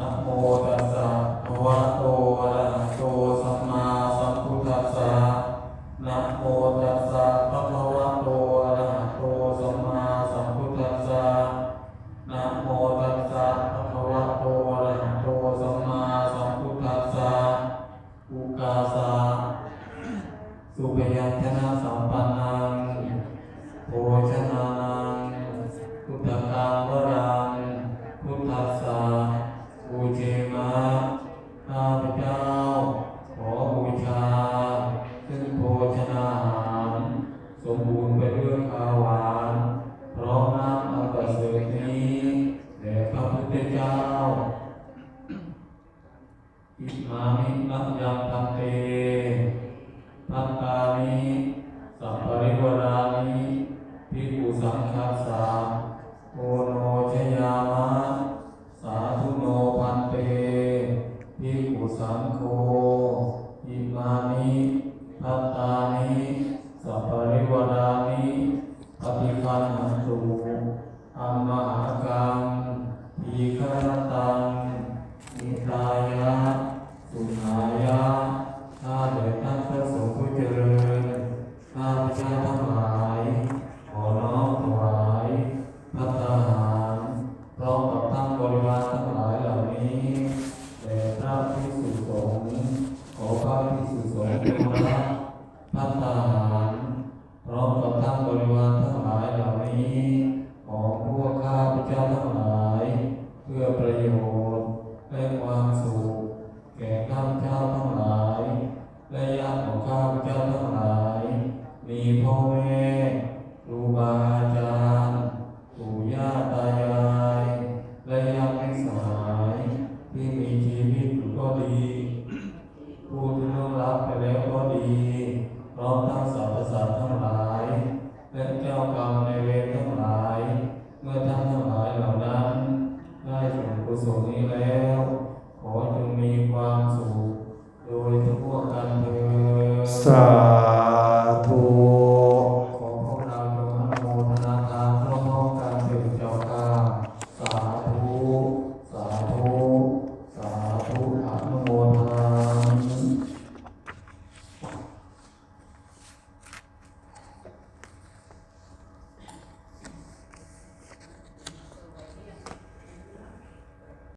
นะโมตัสสะภะวะโตอะระหะโตสัมมาสัมพุทธัสสะนะโมตัสสะภะคะวะโตอะระหะโตสัมมาสัมพุทธัสสะนะโมตัสสะภะคะวะโตอะระหะโตสัมมาสัมพุทธัสสะอุกาสะสุปยัญชนะสัมปันนังโภชนานังพุทธคามวรังพุทธัสสะ เชมะข้าพเจ้า ขอบูชา ซึ่งโภชนาหารสมบูรณ์ไปด้วยข้าวหวานพร้อมน้ำอันประเสริฐนี้แด่พระพุทธเจ้าอิมามิมัจยังพันเตพัตตานิสัพปริวรานิภิกขุสังฆาสาโอ สังโฆอิมานิพัตตานิสัพปริวารานิปฏิคันหันตุอัมมหากังทีฆรตังนิตายะสุขายะข้าแต่ท่านพระสงฆ์ผู้เจริญข้าพเจ้า พ่อแม่ครูบาอาจารย์ปู่ย่าตายายและญาติมิตรสหายที่มีชีวิตอยู่ก็ดี ผู้ที่ล่วงลับไปแล้วก็ดีพร้อมทั้งสรรพสัตว์ทั้งหลายและเจ้ากรรมในายเวรทั้งหลาย เมื่อท่านทั้งหลายเหล่านั้น ได้ส่งกุศลนี้แล้ว ขอจงมีความสุขโดยทั่วกันเถิดสา